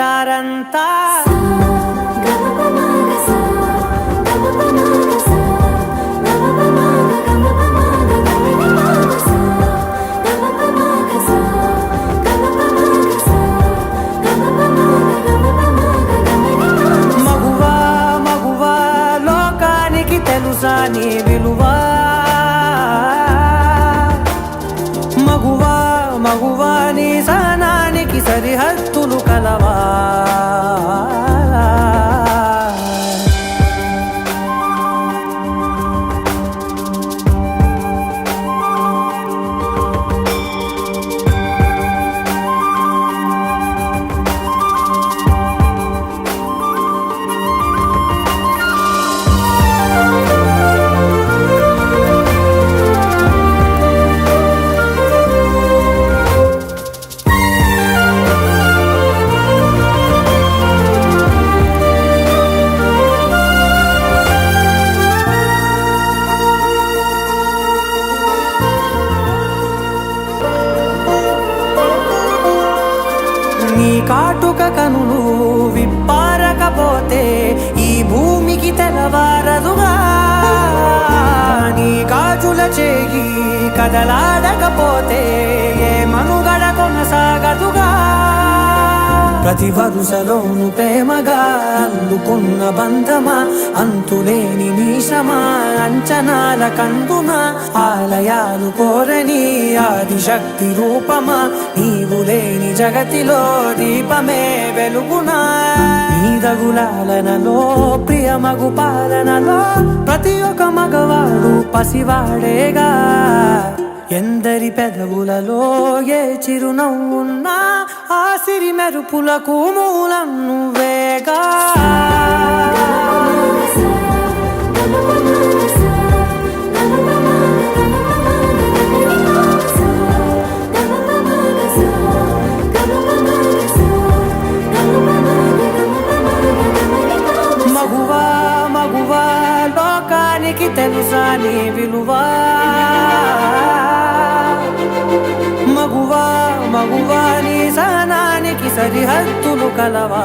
వెళ్ళేదారంతా తెలుసా నీ విలువా? మగువా మగువా నీ సనా సరిహద్దులు కలవా? నీ కాటుక కనులు విప్పారకపోతే ఈ భూమికి తెలవారదుగా నీ కాజుల చేయి కదలాడకపోతే ఏ మనుగడ కొనసాగదుగా. ప్రతి వరుసలోను ప్రేమగా అందుకున్న బంధమా అంతులేని నీశమా అంచనాల కందున ఆలయాలు కోరని ఆదిశక్తి రూపమా నీవు లేని జగతిలో దీపమే వెలుగునా? నీదగులాలనలో ప్రియమగు పాలనలో ప్రతి ఒక్క మగవాడు పసివాడేగా. ఎందరి పెదవులలో ఏ చిరునవ్వున్నా ఆ సిరి మెరుపులకు మూలం నువ్వేగా లోకానికి తెలుసా నీ విలువా? మగువా మగువా నీ సహనానికి సరిహద్దులు కలవా?